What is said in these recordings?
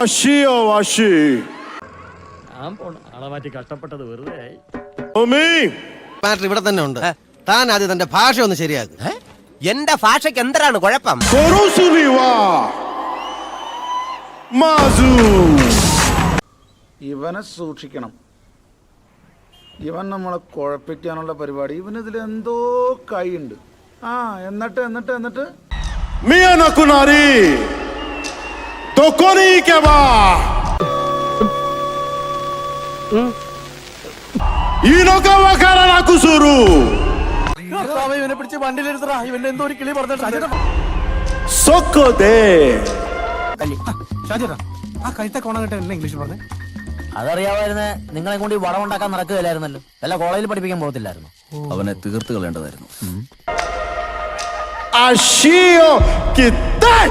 വാശിയോ വാശി. ഞാൻ പോണ ആളെ മാറ്റി കഷ്ടപ്പെട്ടത് വെറുതെ ആയി. ഓമി മാറ്റർ ഇവിടെ തന്നെ ഉണ്ട്. താൻ ആദ്യം തന്റെ ഭാഷ ഒന്ന് ശരിയാക്കും എന്റെ ഭാഷയ്ക്ക് എന്തരാണ് കുഴപ്പം? കൊറുസുലിവാ മാസു. ഇവനെ സൂക്ഷിക്കണം. ഇവൻ നമ്മളെ കുഴപ്പിക്കാനുള്ള പരിപാടി. ഇവൻ ഇവനിതിൽ എന്തോ കൈയുണ്ട്. ആ എന്നിട്ട് എന്നിട്ട് എന്നിട്ട്. മിയ nakunari Keba Inoka wakara nakusuru ഇവനെ പിടിച്ച് വണ്ടിയിലെടുത്തടാ ഇവന്റെ എന്തോ ഒരു കിളി പറഞ്ഞു ആ കഴുത്ത കോണം കിട്ടാൻ എന്നെ ഇംഗ്ലീഷ് പറഞ്ഞു അതറിയാമായിരുന്നെ നിങ്ങളെ കൊണ്ട് ഈ ഉണ്ടാക്കാൻ നടക്കുകയില്ലായിരുന്നല്ലോ അല്ല കോളേജിൽ പഠിപ്പിക്കാൻ പോകത്തില്ലായിരുന്നു അവനെ തീർത്ത് കളയേണ്ടതായിരുന്നു അഷിയോ Kitai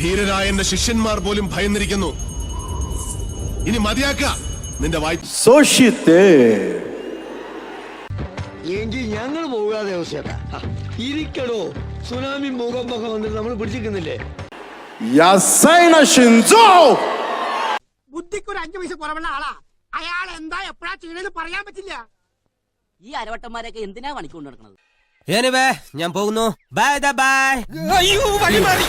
ധീരരായ എന്റെ ശിഷ്യന്മാർ പോലും ഭയന്നിരിക്കുന്നു. ഇനി മതിയാക്ക. നിന്റെ വായി സോഷ്യത്തെ എങ്കിൽ ഞങ്ങൾ പോകാതെ ഇരിക്കണോ സുനാമി ഭൂകമ്പൊക്കെ വന്നിട്ട് നമ്മൾ പിടിച്ചിരിക്കുന്നില്ലേ? ബുദ്ധിക്ക് ഒരു അഞ്ചു പൈസ കുറവുള്ള ആളാ. അയാൾ എന്താ എപ്പോഴാ ചെയ്യണെന്ന് പറയാൻ പറ്റില്ല. ഈ അരവട്ടന്മാരെയൊക്കെ എന്തിനാ പണിക്കൊണ്ട് നടക്കുന്നത് ഞാൻ പോകുന്നു. ബൈ ബൈ അയ്യോ വഴി മാറി.